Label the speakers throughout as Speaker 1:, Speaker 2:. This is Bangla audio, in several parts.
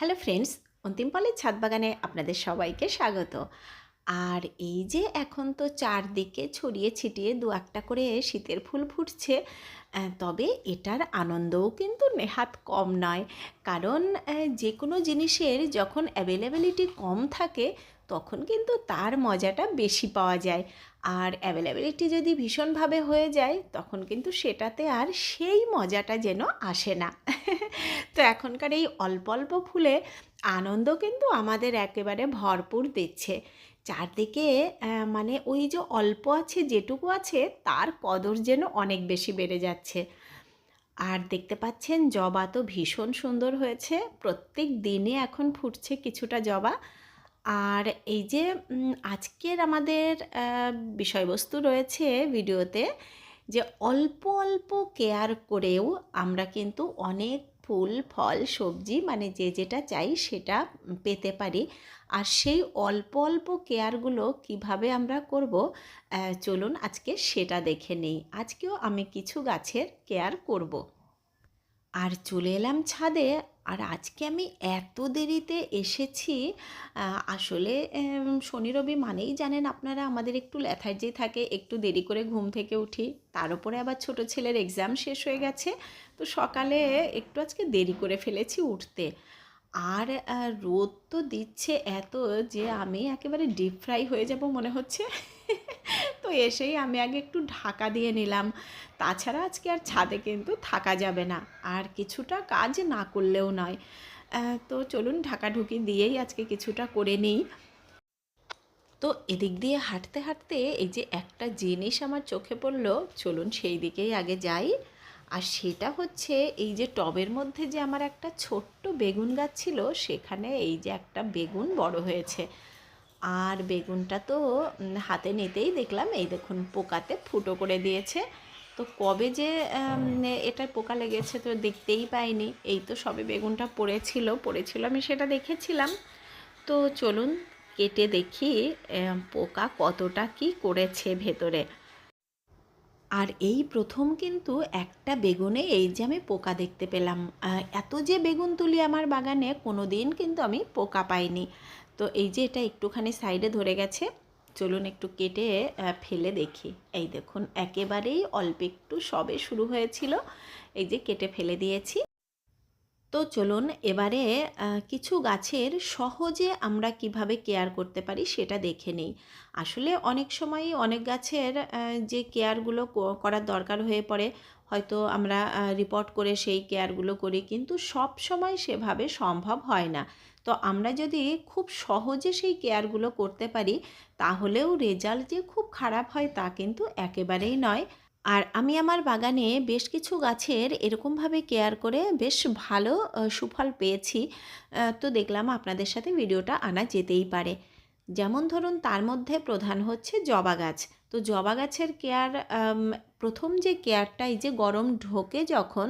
Speaker 1: হ্যালো ফ্রেন্ডস অন্তিম পালের ছাদ বাগানে আপনাদের সবাইকে স্বাগত। আর এই যে এখন তো চারদিকে ছড়িয়ে ছিটিয়ে দু একটা করে শীতের ফুল ফুটছে তবে এটার আনন্দও কিন্তু নেহাত কম নয়। কারণ যে কোনো জিনিসের যখন অ্যাভেলেবিলিটি কম থাকে, তখন কিন্তু তার মজাটা বেশি পাওয়া যায়। আর অ্যাভেলেবিলিটি যদি ভীষণভাবে হয়ে যায়, তখন কিন্তু সেটাতে আর সেই মজাটা যেন আসে না। তো এখনকার এই অল্প অল্প ফুলে আনন্দ কিন্তু আমাদের একেবারে ভরপুর দিচ্ছে। চারদিকে মানে ওই যে অল্প আছে, যেটুকু আছে, তার কদর যেন অনেক বেশি বেড়ে যাচ্ছে। আর দেখতে পাচ্ছেন, জবা তো ভীষণ সুন্দর হয়েছে। প্রত্যেক দিনে এখন ফুটছে কিছুটা জবা। আর এই যে আজকের আমাদের বিষয়বস্তু রয়েছে ভিডিওতে যে অল্প অল্প কেয়ার করেও আমরা কিন্তু অনেক ফুল, ফল, সবজি মানে যে যেটা চাই সেটা পেতে পারি। আর সেই অল্প অল্প কেয়ারগুলো কীভাবে আমরা করব চলুন আজকে সেটা দেখে নেই। আজকেও আমি কিছু গাছের কেয়ার করব। আর চলে এলাম ছাদে। আর আজকে আমি এত দেরিতে এসেছি আসলে শনি রবি মানেই জানেন আপনারা, আমাদের একটু ল্যাথার্জি থাকে, একটু দেরি করে ঘুম থেকে উঠি। তার উপরে আবার ছোট ছেলের এক্সাম শেষ হয়ে গেছে। তো সকালে একটু আজকে দেরি করে ফেলেছি উঠতে। আর রোদ তো দিচ্ছে এত যে আমি একেবারে ডিপ ফ্রাই হয়ে যাব মনে হচ্ছে। এসেই আমি আগে একটু ঢাকা দিয়ে নিলাম। তাছাড়া আজকে আর ছাদে কিন্তু থাকা যাবে না, আর কিছুটা কাজ না করলেও নয়। তো চলুন ঢাকা ঢুকি দিয়েই আজকে কিছুটা করে নিই। তো এদিক দিয়ে হাঁটতে হাঁটতে এই যে একটা জিনিস আমার চোখে পড়ল, চলুন সেই দিকেই আগে যাই। আর সেটা হচ্ছে এই যে টবের মধ্যে যে আমার একটা ছোট্ট বেগুন গাছ ছিল, সেখানে এই যে একটা বেগুন বড় হয়েছে। আর বেগুনটা তো হাতে নিতেই দেখলাম, এই দেখুন পোকাতে ফুটো করে দিয়েছে। তো কবে যে এটার পোকা লেগেছে তো দেখতেই পাইনি। এই তো সবে বেগুনটা পড়েছিল পড়েছিল আমি সেটা দেখেছিলাম। তো চলুন কেটে দেখি পোকা কতটা কি করেছে ভেতরে। আর এই প্রথম কিন্তু একটা বেগুনে এই যে আমি পোকা দেখতে পেলাম। এত যে বেগুন তুলি আমার বাগানে কোনো দিন কিন্তু আমি পোকা পাইনি। তো এই যে এটা একটুখানি সাইডে ধরে গেছে, চলুন একটু কেটে ফেলে দেখি। এই দেখুন, একেবারেই অল্প একটু সবে শুরু হয়েছিল। এই যে কেটে ফেলে দিয়েছি। তো চলুন এবারে কিছু গাছের সহজে আমরা কীভাবে কেয়ার করতে পারি সেটা দেখে নিই। আসলে অনেক সময়ই অনেক গাছের যে কেয়ারগুলো করার দরকার হয়ে পড়ে, হয়তো আমরা রিপোর্ট করে সেই কেয়ারগুলো করি, কিন্তু সব সময় সেভাবে সম্ভব হয় না। তো আমরা যদি খুব সহজে সেই কেয়ারগুলো করতে পারি, তাহলেও রেজাল্ট যে খুব খারাপ হয় তা কিন্তু একেবারেই নয়। আর আমি আমার বাগানে বেশ কিছু গাছের এরকমভাবে কেয়ার করে বেশ ভালো সুফল পেয়েছি। তো দেখলাম আপনাদের সাথে ভিডিওটা আনা যেতেই পারে। যেমন ধরুন তার মধ্যে প্রধান হচ্ছে জবা গাছ। তো জবা গাছের কেয়ার প্রথম যে কেয়ারটা এই যে গরম ঢোকে যখন,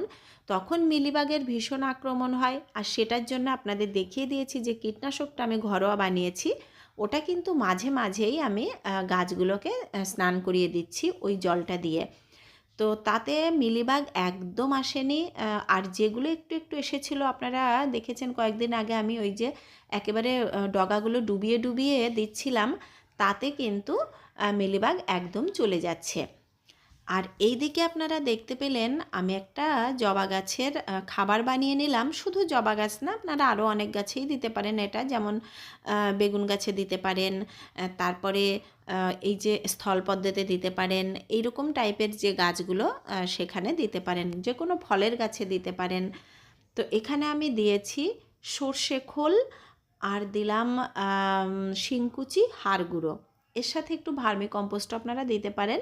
Speaker 1: তখন মিলিবাগের ভীষণ আক্রমণ হয়। আর সেটার জন্য আপনাদের দেখিয়ে দিয়েছি যে কীটনাশকটা আমি ঘরোয়া বানিয়েছি, ওটা কিন্তু মাঝে মাঝেই আমি গাছগুলোকে স্নান করিয়ে দিচ্ছি ওই জলটা দিয়ে। তো তাতে মিলিবাগ একদম আসেনি। আর যেগুলো একটু একটু এসেছিল, আপনারা দেখেছেন কয়েকদিন আগে আমি ওই যে একেবারে ডগাগুলো ডুবিয়ে ডুবিয়ে দিচ্ছিলাম, তাতে কিন্তু মিলিবাগ একদম চলে যাচ্ছে। আর এই দিকে আপনারা দেখতে পেলেন, আমি একটা জবা গাছের খাবার বানিয়ে নিলাম। শুধু জবা গাছ না, আপনারা আরও অনেক গাছেই দিতে পারেন এটা। যেমন বেগুন গাছে দিতে পারেন তারপরে এই যে স্থলপদ্মতে দিতে পারেন, এইরকম টাইপের যে গাছগুলো সেখানে দিতে পারেন। যে কোনো ফলের গাছে দিতে পারেন। তো এখানে আমি দিয়েছি সর্ষে খোল আর দিলাম শিংকুচি হাড় গুঁড়ো এর সাথে একটু ভার্মি কম্পোস্ট আপনারা দিতে পারেন।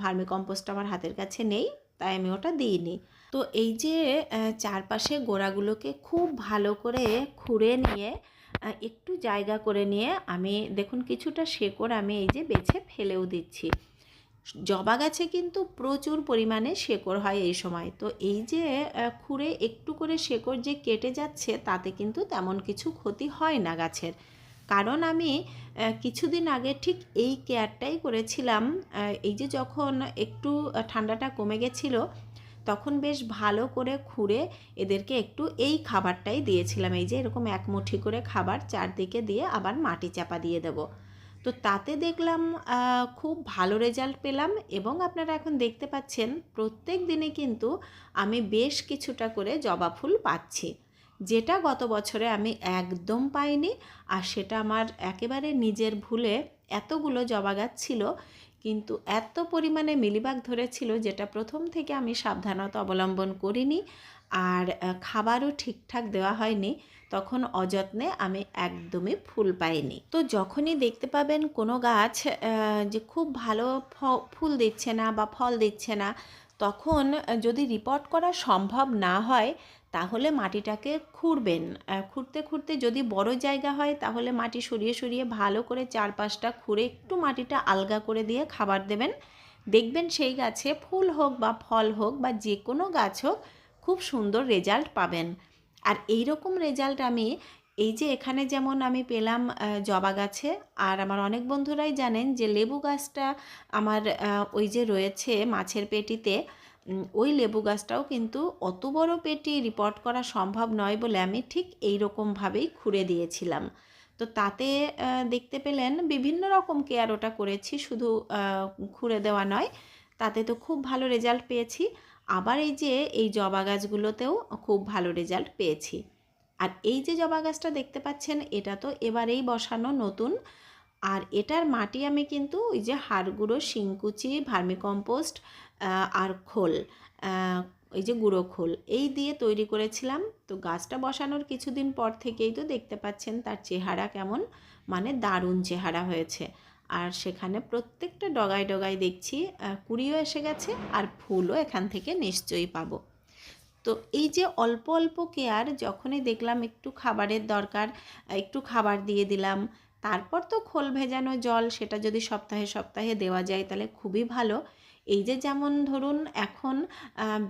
Speaker 1: ভার্মি কম্পোস্ট আমার হাতের কাছে নেই, তাই আমি ওটা দিইনি। তো এই যে চারপাশে গোড়াগুলোকে খুব ভালো করে খুঁড়ে নিয়ে একটু জায়গা করে নিয়ে আমি, দেখুন কিছুটা শেকড় আমি এই যে বেছে ফেলেও দিচ্ছি। জবা গাছে কিন্তু প্রচুর পরিমাণে শেকড় হয় এই সময়। তো এই যে খুঁড়ে একটু করে শেকড় যে কেটে যাচ্ছে, তাতে কিন্তু তেমন কিছু ক্ষতি হয় না গাছের। কারণ আমি কিছুদিন আগে ঠিক এই কেয়ারটাই করেছিলাম। এই যে যখন একটু ঠান্ডাটা কমে গেছিল, তখন বেশ ভালো করে খুঁড়ে এদেরকে একটু এই খাবারটাই দিয়েছিলাম। এই যে এরকম এক মুঠি করে খাবার চারদিকে দিয়ে আবার মাটি চাপা দিয়ে দেবো। তো তাতে দেখলাম খুব ভালো রেজাল্ট পেলাম এবং আপনারা এখন দেখতে পাচ্ছেন, প্রত্যেক দিনে কিন্তু আমি বেশ কিছুটা করে জবা ফুল পাচ্ছি। যেটা গত বছরে আমি একদম পাইনি আর সেটা আমার একেবারে নিজের ভুলে এতগুলো জবা গাছ ছিল, কিন্তু এত পরিমাণে মিলিবাগ ধরেছিল যেটা প্রথম থেকে আমি সাবধানতা অবলম্বন করিনি আর খাবারও ঠিকঠাক দেওয়া হয়নি, তখন অযত্নে আমি একদমই ফুল পাইনি। তো যখনই দেখতে পাবেন কোনো গাছ যে খুব ভালো ফুল দিচ্ছে না বা ফল দিচ্ছে না, তখন যদি রিপোর্ট করা সম্ভব না হয় তাহলে মাটিটাকে খুঁড়বেন। খুঁড়তে খুঁড়তে যদি বড় জায়গা হয়, তাহলে মাটি সরিয়ে সরিয়ে ভালো করে চারপাশটা খুঁড়ে একটু মাটিটা আলগা করে দিয়ে খাবার দেবেন। দেখবেন সেই গাছে ফুল হোক বা ফল হোক বা যে কোনো গাছ হোক, খুব সুন্দর রেজাল্ট পাবেন। আর এই রকম রেজাল্ট আমি, এই যে এখানে যেমন আমি পেলাম জবা গাছে, আর আমার অনেক বন্ধুরাই জানেন যে লেবু গাছটা আমার ওই যে রয়েছে মাছের পেটিতে ওই লেবু গাছটাও কিন্তু অত বড় পেটি রিপোর্ট করা সম্ভব নয় বলে আমি ঠিক এই রকমভাবেই খুঁড়ে দিয়েছিলাম। তো তাতে দেখতে পেলেন বিভিন্ন রকম কেয়ার ওটা করেছি, শুধু খুঁড়ে দেওয়া নয়, তাতে তো খুব ভালো রেজাল্ট পেয়েছি। আবার এই যে, এই জবা গাছগুলোতেও খুব ভালো রেজাল্ট পেয়েছি। আর এই যে জবা গাছটা দেখতে পাচ্ছেন, এটা তো এবারেই বসানো নতুন। আর এটার মাটি আমি কিন্তু ওই যে হাড়গুঁড়ো, শিংকুচি, ভার্মিকম্পোস্ট আর খোল ওই যে গুঁড়ো খোল, এই দিয়ে তৈরি করেছিলাম। তো গাছটা বসানোর কিছুদিন পর থেকেই তো দেখতে পাচ্ছেন তার চেহারা কেমন মানে দারুণ চেহারা হয়েছে। আর সেখানে প্রত্যেকটা ডগায় ডগায় দেখছি কুড়িও এসে গেছে আর ফুলও এখান থেকে নিশ্চয়ই পাবো। তো এই যে অল্প অল্প কেয়ার, যখনই দেখলাম একটু খাবারের দরকার, একটু খাবার দিয়ে দিলাম, তারপর তো খোল ভেজানো জল, সেটা যদি সপ্তাহে সপ্তাহে দেওয়া যায় তাহলে খুবই ভালো। এই যে যেমন ধরুন এখন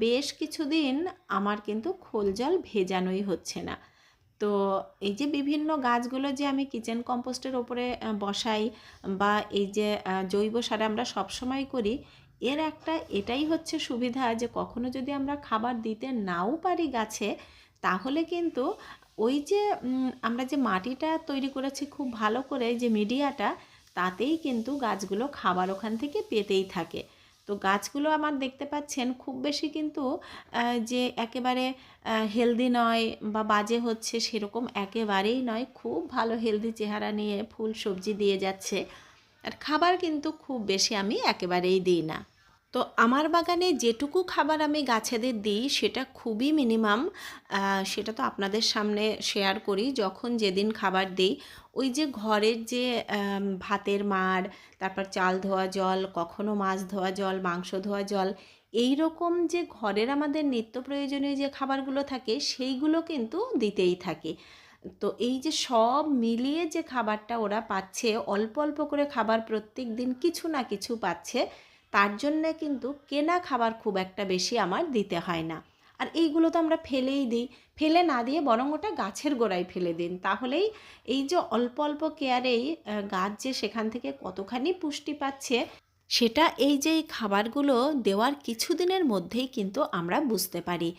Speaker 1: বেশ কিছুদিন আমার কিন্তু খোল জল ভেজানোই হচ্ছে না। তো এই যে বিভিন্ন গাছগুলো যে আমি কিচেন কম্পোস্টের ওপরে বসাই বা এই যে জৈব সার আমরা সবসময় করি, এর একটা এটাই হচ্ছে সুবিধা যে কখনো যদি আমরা খাবার দিতে নাও পারি গাছে, তাহলে কিন্তু ওই যে আমরা যে মাটিটা তৈরি করেছি খুব ভালো করে, যে মিডিয়াটা, তাতেই কিন্তু গাছগুলো খাবার ওখান থেকে পেতেই থাকে। তো গাছগুলো আমার দেখতে পাচ্ছেন খুব বেশি কিন্তু যে একেবারে হেলদি নয় বা বাজে হচ্ছে সেরকম একেবারেই নয়। খুব ভালো হেলদি চেহারা নিয়ে ফুল সবজি দিয়ে যাচ্ছে। আর খাবার কিন্তু খুব বেশি আমি একেবারেই দিই না। তো আমার বাগানে যেটুকু খাবার আমি গাছেদের দিই, সেটা খুবই মিনিমাম। সেটা তো আপনাদের সামনে শেয়ার করি। যখন যেদিন খাবার দিই, ওই যে ঘরের যে ভাতের মাড় তারপর চাল ধোয়া জল, কখনো মাছ ধোয়া জল, মাংস ধোয়া জল এই রকম যে ঘরের আমাদের নিত্য প্রয়োজনীয় যে খাবারগুলো থাকে, সেইগুলো কিন্তু দিতেই থাকে। তো এই যে সব মিলিয়ে যে খাবারটা ওরা পাচ্ছে, অল্প অল্প করে খাবার প্রত্যেক দিন কিছু না কিছু পাচ্ছে তার জন্যে কিন্তু কেনা খাবার খুব একটা বেশি আমার দিতে হয় না। আর এইগুলো তো আমরা ফেলেই দিই। ফেলে না দিয়ে বরং ওটা গাছের গোড়ায় ফেলে দিন। তাহলেই এই যে অল্প অল্প কেয়ারেই গাছ যে সেখান থেকে কতখানি পুষ্টি পাচ্ছে, সেটা এই যে খাবারগুলো দেওয়ার কিছুদিনের মধ্যেই কিন্তু আমরা বুঝতে পারি।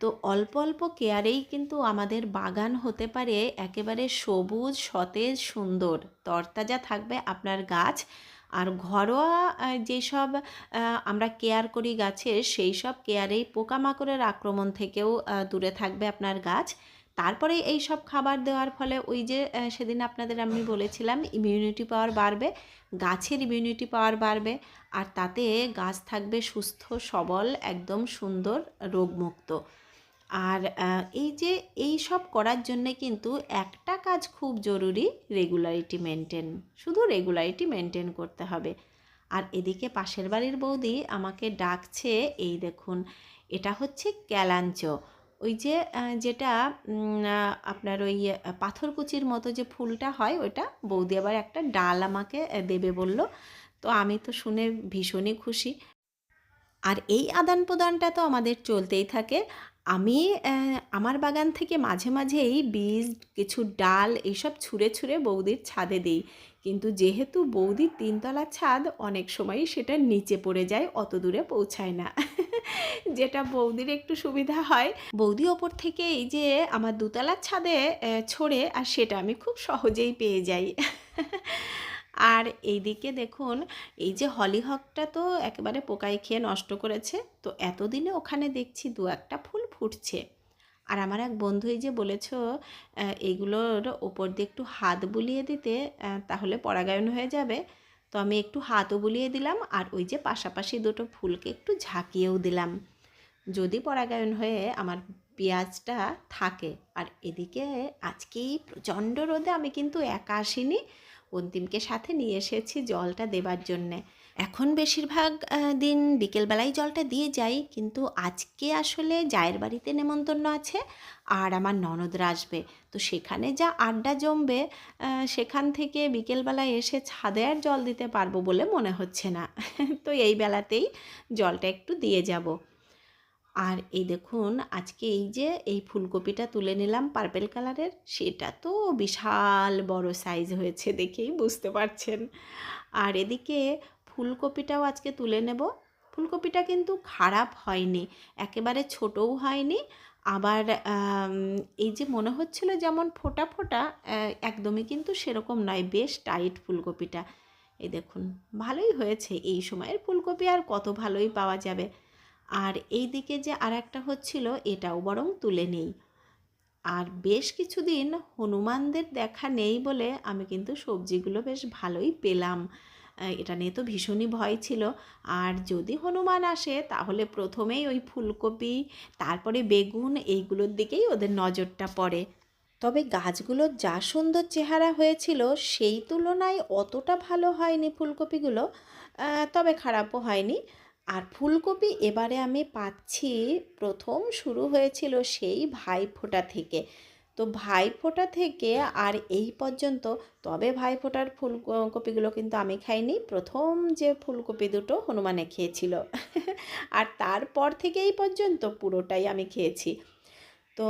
Speaker 1: তো অল্প অল্প কেয়ারেই কিন্তু আমাদের বাগান হতে পারে একেবারে সবুজ, সতেজ, সুন্দর। তরতাজা থাকবে আপনার গাছ। আর ঘরোয়া যেসব আমরা কেয়ার করি গাছের সেই সব কেয়ারেই পোকামাকড়ের আক্রমণ থেকেও দূরে থাকবে আপনার গাছ। তারপরে এই সব খাবার দেওয়ার ফলে ওই যে সেদিন আপনাদের আমি বলেছিলাম ইমিউনিটি পাওয়ার বাড়বে, গাছের ইমিউনিটি পাওয়ার বাড়বে, আর তাতে গাছ থাকবে সুস্থ, সবল, একদম সুন্দর, রোগমুক্ত। আর এই যে এই সব করার জন্যে কিন্তু একটা কাজ খুব জরুরি রেগুলারিটি মেনটেন শুধু রেগুলারিটি মেনটেন করতে হবে। আর এদিকে পাশের বাড়ির বৌদি আমাকে ডাকছে, এই দেখুন, এটা হচ্ছে ক্যালাঞ্চ। ওই যে যেটা আপনার ওই পাথরকুচির মতো যে ফুলটা হয়, ওইটা বৌদি আবার একটা ডাল আমাকে দেবে বলল। তো আমি তো শুনে ভীষণই খুশি। আর এই আদান প্রদানটা তো আমাদের চলতেই থাকে। আমি আমার বাগান থেকে মাঝে মাঝেই বীজ, কিছু ডাল এইসব ছুঁড়ে ছুঁড়ে বৌদির ছাদে দিই। কিন্তু যেহেতু বৌদির তিনতলা ছাদ, অনেক সময়ই সেটা নিচে পড়ে যায়, অত দূরে পৌঁছায় না। যেটা বৌদির একটু সুবিধা হয়। বৌদি ওপর থেকে এই যে আমার দুতলার ছাদে ছড়ে, আর সেটা আমি খুব সহজেই পেয়ে যাই। আর এইদিকে দেখুন, এই যে হলিহকটা তো একেবারে পোকায় খেয়ে নষ্ট করেছে। তো এতদিনে ওখানে দেখছি দু একটা ফুল ফুটছে। আর আমার এক বন্ধু এই যে বলেছ এইগুলোর ওপর দিয়ে একটু হাত বুলিয়ে দিতে তাহলে পরাগায়ন হয়ে যাবে। তো আমি একটু হাতও বুলিয়ে দিলাম আর ওই যে পাশাপাশি দুটো ফুলকে একটু ঝাঁকিয়েও দিলাম। যদি পরাগায়ন হয়ে আমার পেঁয়াজটা থাকে, আর এদিকে আজকেই প্রচণ্ড রোদে আমি কিন্তু একা আসিনি। অন্তিমকে সাথে নিয়ে এসেছি জলটা দেবার জন্যে। এখন বেশিরভাগ দিন বিকেলবেলায় জলটা দিয়ে যাই, কিন্তু আজকে আসলে জায়ের বাড়িতে নেমন্তন্ন আছে আর আমার ননদরা আসবে। তো সেখানে যা আড্ডা জমবে সেখান থেকে বিকেলবেলায় এসে ছাদে আর জল দিতে পারব বলে মনে হচ্ছে না। তো এই বেলাতেই জলটা একটু দিয়ে যাব। আর এই দেখুন, আজকে এই যে এই ফুলকপিটা তুলে নিলাম পার্পেল কালারের, সেটা তো বিশাল বড় সাইজ হয়েছে দেখেই বুঝতে পারছেন। আর এদিকে ফুলকপিটাও আজকে তুলে নেব। ফুলকপিটা কিন্তু খারাপ হয়নি, একেবারে ছোটও হয়নি। আবার এই যে মনে হচ্ছিল যেমন ফোটা ফোটা একদমই কিন্তু সেরকম নয়, বেশ টাইট ফুলকপিটা। এই দেখুন, ভালোই হয়েছে এই সময়ের ফুলকপি, আর কত ভালোই পাওয়া যাবে। আর এই দিকে যে আর একটা হচ্ছিল, এটাও বরং তুলে নেই। আর বেশ কিছুদিন হনুমানদের দেখা নেই বলে আমি কিন্তু সবজিগুলো বেশ ভালোই পেলাম। এটা নিয়ে তো ভীষণই ভয় ছিল। আর যদি হনুমান আসে, তাহলে প্রথমেই ওই ফুলকপি, তারপরে বেগুন, এইগুলোর দিকেই ওদের নজরটা পড়ে। তবে গাছগুলোর যা সুন্দর চেহারা হয়েছিল, সেই তুলনায় অতটা ভালো হয়নি ফুলকপিগুলো। তবে খারাপও হয়নি। আর ফুলকপি এবারে আমি পাচ্ছি, প্রথম শুরু হয়েছিল সেই ভাইফোঁটা থেকে। তো ভাইফোঁটা থেকে আর এই পর্যন্ত, তবে ভাইফোঁটার ফুলকপিগুলো কিন্তু আমি খাইনি। প্রথম যে ফুলকপি দুটো হনুমানে খেয়েছিল। আর তারপর থেকে এই পর্যন্ত পুরোটাই আমি খেয়েছি। তো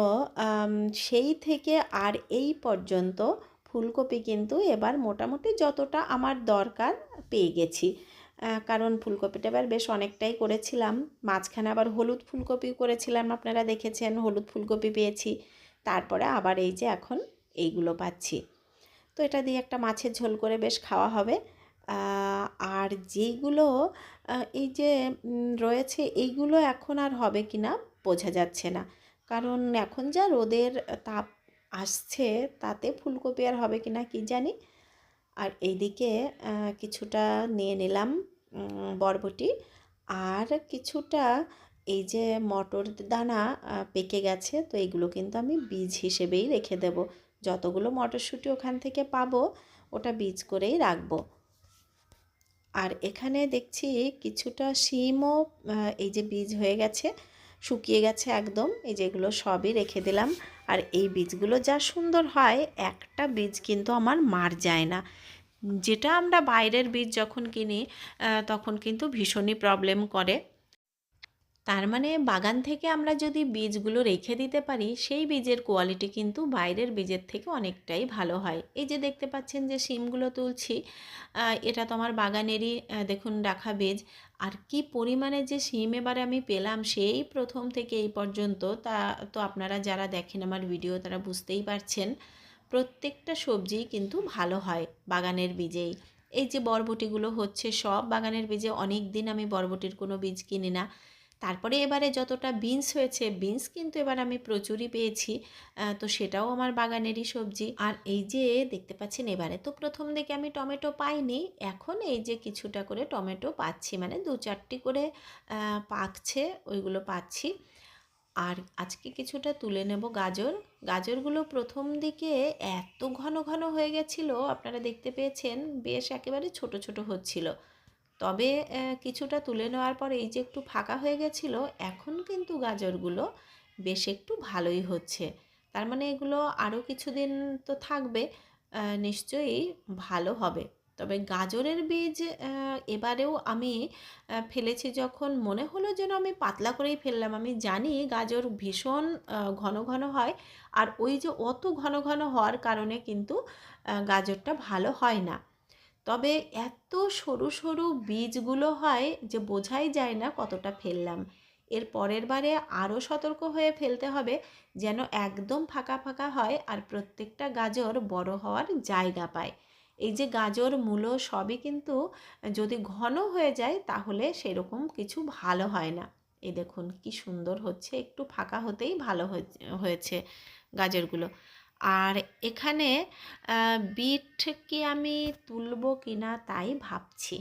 Speaker 1: সেই থেকে আর এই পর্যন্ত ফুলকপি কিন্তু এবার মোটামুটি যতটা আমার দরকার পেয়ে গেছি। কারণ ফুলকপিটা এবার বেশ অনেকটাই করেছিলাম। মাঝখানে আবার হলুদ ফুলকপি করেছিলাম, আপনারা দেখেছেন। হলুদ ফুলকপি পেয়েছি। তারপরে আবার এই যে এখন এইগুলো পাচ্ছি। তো এটা দিয়ে একটা মাছের ঝোল করে বেশ খাওয়া হবে। আর যেইগুলো এই যে রয়েছে এইগুলো এখন আর হবে কি না বোঝা যাচ্ছে না। কারণ এখন যা রোদের তাপ আসছে, তাতে ফুলকপি আর হবে কি না কি জানি। আর এইদিকে কিছুটা নিয়ে নিলাম বরবটি। আর কিছুটা এই যে মটর দানা পেকে গেছে, তো এগুলো কিন্তু আমি বীজ হিসেবেই রেখে দেব। যতগুলো মটরশুঁটি ওখান থেকে পাবো, ওটা বীজ করেই রাখব। আর এখানে দেখছি কিছুটা শিমও এই যে বীজ হয়ে গেছে, শুকিয়ে গেছে একদম, এই যেগুলো সবই রেখে দিলাম। আর এই বীজগুলো যা সুন্দর হয়, একটা বীজ কিন্তু আমার মার যায় না। যেটা আমরা বাইরের বীজ যখন কিনি তখন কিন্তু ভীষণই প্রবলেম করে। তার মানে বাগান থেকে আমরা যদি বীজগুলো রেখে দিতে পারি, সেই বীজের কোয়ালিটি কিন্তু বাইরের বীজের থেকে অনেকটাই ভালো হয়। এই যে দেখতে পাচ্ছেন যে শিমগুলো তুলছি এটা তো আমার বাগানেরই দেখুন রাখা বীজ। আর কি পরিমাণে যে শিম এবারে আমি পেলাম, সেই প্রথম থেকে এই পর্যন্ত তা তো আপনারা যারা দেখেন আমার ভিডিও তারা বুঝতেই পারছেন। প্রত্যেকটা সবজি কিন্তু ভালো হয় বাগানের বীজেই। এই যে বরবটিগুলো হচ্ছে সব বাগানের বীজে অনেক দিন আমি বরবটির কোনো বীজ কিনি না। তারপরে এবারে যতটা বিনস হয়েছে বিনস কিন্তু এবার আমি প্রচুরই পেয়েছি তো সেটাও আমার বাগানেরই সবজি। আর এই যে দেখতে পাচ্ছেন এবারে, তো প্রথম দিকে আমি টমেটো পাইনি, এখন এই যে কিছুটা করে টমেটো পাচ্ছি মানে দু চারটি করে পাকছে, ওইগুলো পাচ্ছি। আর আজকে কিছুটা তুলে নেব গাজর। গাজরগুলো প্রথম দিকে এত ঘন ঘন হয়ে গেছিল, আপনারা দেখতে পেয়েছেন, বেশ একেবারে ছোট ছোট হচ্ছিল। তবে কিছুটা তুলে নেওয়ার পর এই যে একটু ফাঁকা হয়ে গেছিল, এখন কিন্তু গাজরগুলো বেশ একটু ভালোই হচ্ছে। তার মানে এগুলো আরও কিছুদিন তো থাকবে নিশ্চয়ই ভালো হবে। তবে গাজরের বীজ এবারেও আমি ফেলেছি যখন মনে হলো যেন আমি পাতলা করেই ফেললাম। আমি জানি গাজর ভীষণ ঘন ঘন হয়, আর ওই যে অত ঘন ঘন হওয়ার কারণে কিন্তু গাজরটা ভালো হয় না। তবে এত সরু সরু বীজগুলো হয় যে বোঝাই যায় না কতটা ফেললাম। এর পরের বারে আরও সতর্ক হয়ে ফেলতে হবে যেন একদম ফাঁকা ফাঁকা হয় আর প্রত্যেকটা গাজর বড় হওয়ার জায়গা পায়। এই যে গাজর, মূলো সবই কিন্তু যদি ঘন হয়ে যায় তাহলে সেরকম কিছু ভালো হয় না। এই দেখুন কি সুন্দর হচ্ছে, একটু ফাঁকা হতেই ভালো হয়েছে গাজরগুলো। আর এখানে বিট কি আমি তুলবো কি না তাই ভাবছি।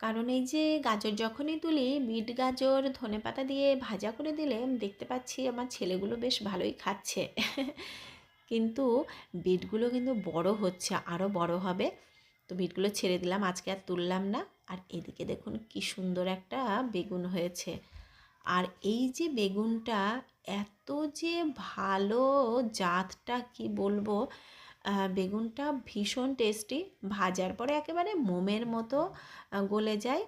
Speaker 1: কারণ এই যে গাজর যখনই তুলি, বিট, গাজর, ধনে পাতা দিয়ে ভাজা করে দিলে দেখতে পাচ্ছি আমার ছেলেগুলো বেশ ভালোই খাচ্ছে। কিন্তু বিটগুলো কিন্তু বড় হচ্ছে আরও বড় হবে। তো বিটগুলো ছেড়ে দিলাম, আজকে আর তুললাম না। আর এদিকে দেখুন কি সুন্দর একটা বেগুন হয়েছে। আর এই যে বেগুনটা, এত যে ভালো জাতটা কি বলব? বেগুনটা ভীষণ টেস্টি, ভাজার পরে একেবারে মোমের মতো গলে যায়।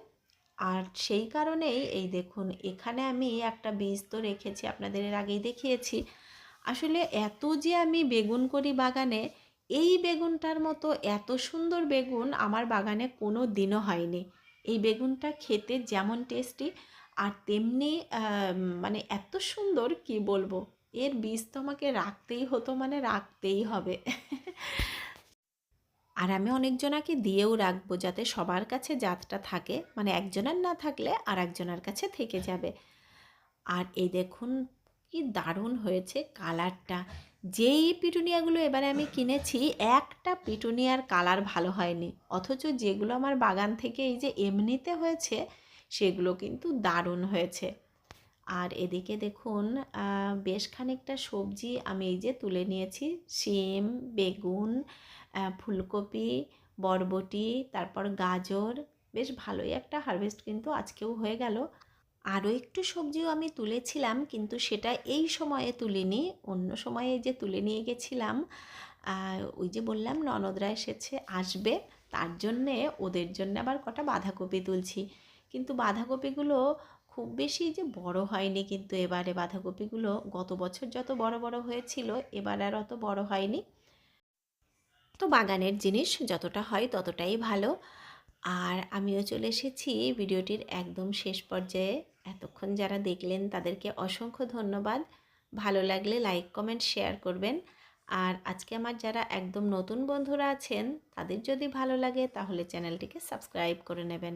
Speaker 1: আর সেই কারণেই এই দেখুন, এখানে আমি একটা বীজ তো রেখেছি, আপনাদের এর আগেই দেখিয়েছি। আসলে এত যে আমি বেগুন করি বাগানে, এই বেগুনটার মতো এত সুন্দর বেগুন আমার বাগানে কোনো দিনও হয়নি। এই বেগুনটা খেতে যেমন টেস্টি আর তেমনি মানে এত সুন্দর কি বলব? এর বীজ তো আমাকে রাখতেই হতো মানে রাখতেই হবে। আর আমি অনেকজনাকে দিয়েও রাখব যাতে সবার কাছে জাতটা থাকে মানে একজনের না থাকলে আর একজনের কাছে থেকে যাবে। আর এই দেখুন কি দারুণ হয়েছে কালারটা। যেই পিটুনিয়াগুলো এবারে আমি কিনেছি, একটা পিটুনিয়ার কালার ভালো হয়নি। অথচ যেগুলো আমার বাগান থেকে এই যে এমনিতে হয়েছে সেগুলো কিন্তু দারুণ হয়েছে। আর এদিকে দেখুন বেশ খানিকটা সবজি আমি এই যে তুলে নিয়েছি। শিম, বেগুন ফুলকপি, বরবটি, তারপর গাজর, বেশ ভালোই একটা হারভেস্ট কিন্তু আজকেও হয়ে গেল। আরও একটু সবজিও আমি তুলেছিলাম, কিন্তু সেটা এই সময়ে তুলিনি, অন্য সময়ে যে তুলে নিয়ে গেছিলাম ওই যে বললাম ননদরা এসেছে, আসবে, তার জন্যে ওদের জন্য আবার কটা বাঁধাকপি তুলছি। কিন্তু বাঁধাকপিগুলো খুব বেশি যে বড় হয়নি কিন্তু এবারে বাঁধাকপিগুলো গত বছর যত বড় বড় হয়েছিল এবার আর অত বড় হয়নি। তো বাগানের জিনিস যতটা হয় ততটাই ভালো। আর আমিও চলে এসেছি ভিডিওটির একদম শেষ পর্যায়ে। এতক্ষণ যারা দেখলেন তাদেরকে অসংখ্য ধন্যবাদ। ভালো লাগলে লাইক, কমেন্ট, শেয়ার করবেন। আর আজকে আমার যারা একদম নতুন বন্ধুরা আছেন তাদের যদি ভালো লাগে তাহলে চ্যানেলটিকে সাবস্ক্রাইব করে নেবেন।